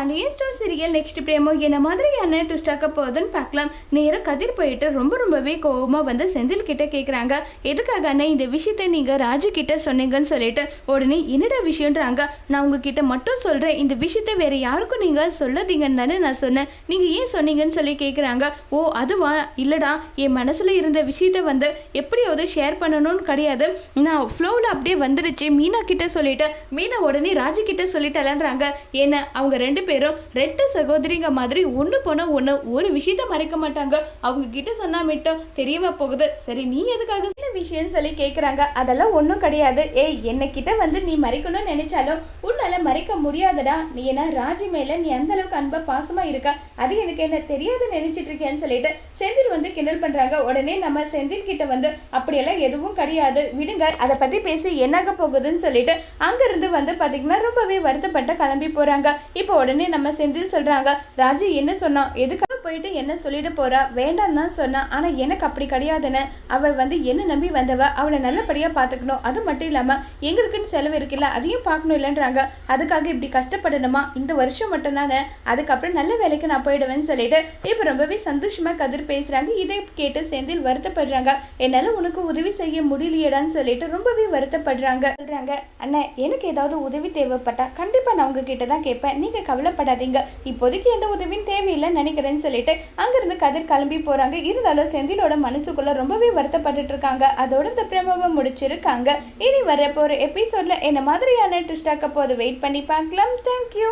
Pandian store serial next promo என்ன மாதிரியான ட்விஸ்டாக்க போகுதுன்னு பார்க்கலாம். நேராக கதிர் போயிட்டு ரொம்ப ரொம்பவே கோவமாக வந்து செந்தில் கிட்ட கேட்குறாங்க எதுக்காக அண்ணன் இந்த விஷயத்தை நீங்கள் ராஜு கிட்ட சொன்னீங்கன்னு சொல்லிட்டு. உடனே என்னடா விஷயன்றாங்க நான் உங்ககிட்ட மட்டும் சொல்கிறேன் இந்த விஷயத்தை வேற யாருக்கும் நீங்கள் சொல்லாதீங்கன்னு தானே நான் சொன்னேன். நீங்கள் ஏன் சொன்னீங்கன்னு சொல்லி கேட்குறாங்க ஓ அதுவா? இல்லைடா. என் மனசில் இருந்த விஷயத்தை வந்து எப்படியாவது ஷேர் பண்ணணும்னு கிடையாது. நான் ஃப்ளோவில் அப்படியே வந்துடுச்சு. மீனா கிட்ட சொல்லிட்டு. மீனா உடனே ராஜு கிட்ட சொல்லிட்டலன்றாங்க. ஏன்னா அவங்க ரெண்டு பேரும் ரெட்ட சகோதரிங்க மாதிரி ஒன்று போனால் ஒன்று ஒரு விஷயத்த மறைக்க மாட்டாங்க. அவங்க கிட்ட சொன்னா மட்டும் தெரியவா போகுது. சரி நீ எதுக்காக சில விஷயம் சொல்லி கேட்குறாங்க அதெல்லாம் ஒன்றும் கிடையாது. ஏய் என்ன கிட்ட வந்து நீ மறைக்கணும்னு நினைச்சாலும் உன்னால மறைக்க முடியாதுடா. நீ ஏன்னா ராஜி மேல நீ அந்த அளவுக்கு அன்பா பாசமா இருக்க? அது எனக்கு என்ன தெரியாது நினைச்சிட்டு இருக்கேன்னு சொல்லிட்டு செந்தில் வந்து கிண்டல் பண்றாங்க. உடனே நம்ம செந்தில் கிட்ட வந்து அப்படியெல்லாம் எதுவும் கிடையாது. விடுங்க அதை பத்தி பேசி என்னாக போகுதுன்னு சொல்லிட்டு அங்கேருந்து வந்து பாத்தீங்கன்னா ரொம்பவே வருத்தப்பட்ட கிளம்பி போறாங்க. இப்போ உடனே நம்ம செந்தில் சொல்றாங்க. ராஜு என்ன சொன்னான் எதுக்காக போயிட்டு என்ன சொல்லிட்டு போறா? வேண்டாம் தான் சொன்னா. ஆனா எனக்கு அப்படி கிடையாதுன்னு. அவள் வந்து என்ன நம்பி வந்தவ? அவளை நல்லபடியா பாத்துக்கணும் அது மட்டும் இல்லாம எங்களுக்குன்னு செலவு இருக்குல்ல அதையும் பார்க்கணும் இல்லைன்றாங்க. அதுக்காக இப்படி கஷ்டப்படணுமா? இந்த வருஷம் மட்டும்தானே. அதுக்கப்புறம் நல்ல வேலைக்கு நான் போயிடுவேன்னு சொல்லிட்டு இப்போ ரொம்பவே சந்தோஷமா கதிர் பேசுறாங்க. இதை கேட்டு செந்தில் வருத்தப்படுறாங்க. என்னால உனக்கு உதவி செய்ய முடியலையடான்னு சொல்லிட்டு ரொம்பவே வருத்தப்படுறாங்க. சொல்றாங்க அண்ணா எனக்கு ஏதாவது உதவி தேவைப்பட்டா கண்டிப்பா நான் உங்ககிட்ட தான் கேட்பேன். நீங்க கவலைப்படாதீங்க. இப்போதைக்கு எந்த உதவியும் தேவையில்லைன்னு நினைக்கிறேன்னு சொல்லிட்டு அங்கிருந்து கதிர் கிளம்பி போறாங்க. இருந்தாலும் செந்திலோட மனசுக்குள்ள ரொம்பவே வருத்தப்பட்டுட்டு இருக்காங்க அதோட இந்த பிரமவை முடிச்சிருக்காங்க. இனி வர போற எபிசோட்ல என்ன மாதிரியான ட்விஸ்டாக்க போது வெயிட் பண்ணி பார்க்கலாம். தேங்க்யூ